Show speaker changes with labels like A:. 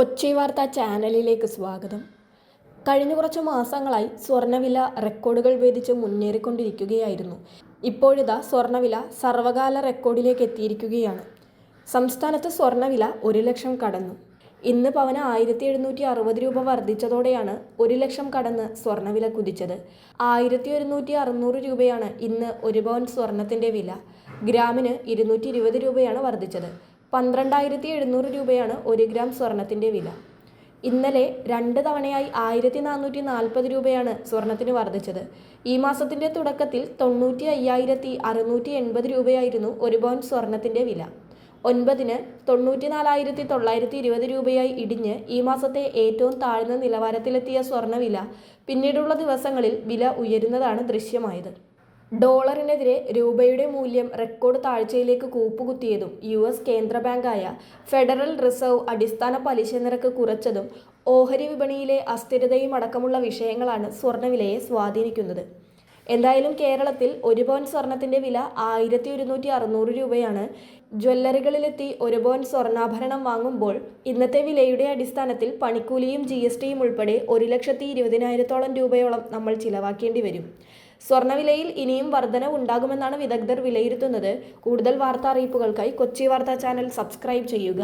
A: കൊച്ചി വാർത്ത ചാനലിലേക്ക് സ്വാഗതം. കഴിഞ്ഞ കുറച്ച് മാസങ്ങളായി സ്വർണവില റെക്കോർഡുകൾ ഭേദിച്ച് മുന്നേറിക്കൊണ്ടിരിക്കുകയായിരുന്നു. ഇപ്പോഴിതാ സ്വർണവില സർവകാല റെക്കോർഡിലേക്ക് എത്തിയിരിക്കുകയാണ്. സംസ്ഥാനത്ത് സ്വർണവില ഒരു ലക്ഷം കടന്നു. ഇന്ന് പവന ആയിരത്തി എഴുന്നൂറ്റി അറുപത് രൂപ വർദ്ധിച്ചതോടെയാണ് ഒരു ലക്ഷം കടന്ന് സ്വർണവില കുതിച്ചത്. ആയിരത്തി ഒരുന്നൂറ്റി അറുന്നൂറ് രൂപയാണ് ഇന്ന് ഒരു പവൻ സ്വർണത്തിന്റെ വില. ഗ്രാമിന് ഇരുന്നൂറ്റി ഇരുപത് രൂപയാണ് വർദ്ധിച്ചത്. പന്ത്രണ്ടായിരത്തി എഴുന്നൂറ് രൂപയാണ് ഒരു ഗ്രാം സ്വർണത്തിന്റെ വില. ഇന്നലെ രണ്ട് തവണയായി ആയിരത്തി നാനൂറ്റി നാൽപ്പത് രൂപയാണ് സ്വർണത്തിന് വർദ്ധിച്ചത്. ഈ മാസത്തിന്റെ തുടക്കത്തിൽ തൊണ്ണൂറ്റി അയ്യായിരത്തി അറുന്നൂറ്റി എൺപത് രൂപയായിരുന്നു ഒരു പവൻ സ്വർണത്തിന്റെ വില. ഒൻപതിന് തൊണ്ണൂറ്റി നാലായിരത്തി തൊള്ളായിരത്തി ഇരുപത് രൂപയായി ഇടിഞ്ഞ് ഈ മാസത്തെ ഏറ്റവും താഴ്ന്ന നിലവാരത്തിലെത്തിയ സ്വർണവില പിന്നീടുള്ള ദിവസങ്ങളിൽ വില ഉയരുന്നതാണ് ദൃശ്യമായത്. ഡോളറിനെതിരെ രൂപയുടെ മൂല്യം റെക്കോർഡ് താഴ്ചയിലേക്ക് കൂപ്പുകുത്തിയതും യു എസ് കേന്ദ്ര ബാങ്കായ ഫെഡറൽ റിസർവ് അടിസ്ഥാന പലിശ നിരക്ക് കുറച്ചതും ഓഹരി വിപണിയിലെ അസ്ഥിരതയും അടക്കമുള്ള വിഷയങ്ങളാണ് സ്വർണവിലയെ സ്വാധീനിക്കുന്നത്. എന്തായാലും കേരളത്തിൽ ഒരു പവൻ സ്വർണത്തിന്റെ വില ആയിരത്തി ഒരുന്നൂറ്റി അറുന്നൂറ് രൂപയാണ്. ജ്വല്ലറികളിലെത്തി ഒരു പവൻ സ്വർണാഭരണം വാങ്ങുമ്പോൾ ഇന്നത്തെ വിലയുടെ അടിസ്ഥാനത്തിൽ പണിക്കൂലിയും ജി എസ് ടിയും ഉൾപ്പെടെ ഒരു ലക്ഷത്തി ഇരുപതിനായിരത്തോളം രൂപയോളം നമ്മൾ ചിലവാക്കേണ്ടി വരും. സ്വർണവിലയിൽ ഇനിയും വർധനവ് ഉണ്ടാകുമെന്നാണ് വിദഗ്ധർ വിലയിരുത്തുന്നത്. കൂടുതൽ വാർത്താ അറിയിപ്പുകൾക്കായി കൊച്ചി വാർത്താ ചാനൽ സബ്സ്ക്രൈബ് ചെയ്യുക.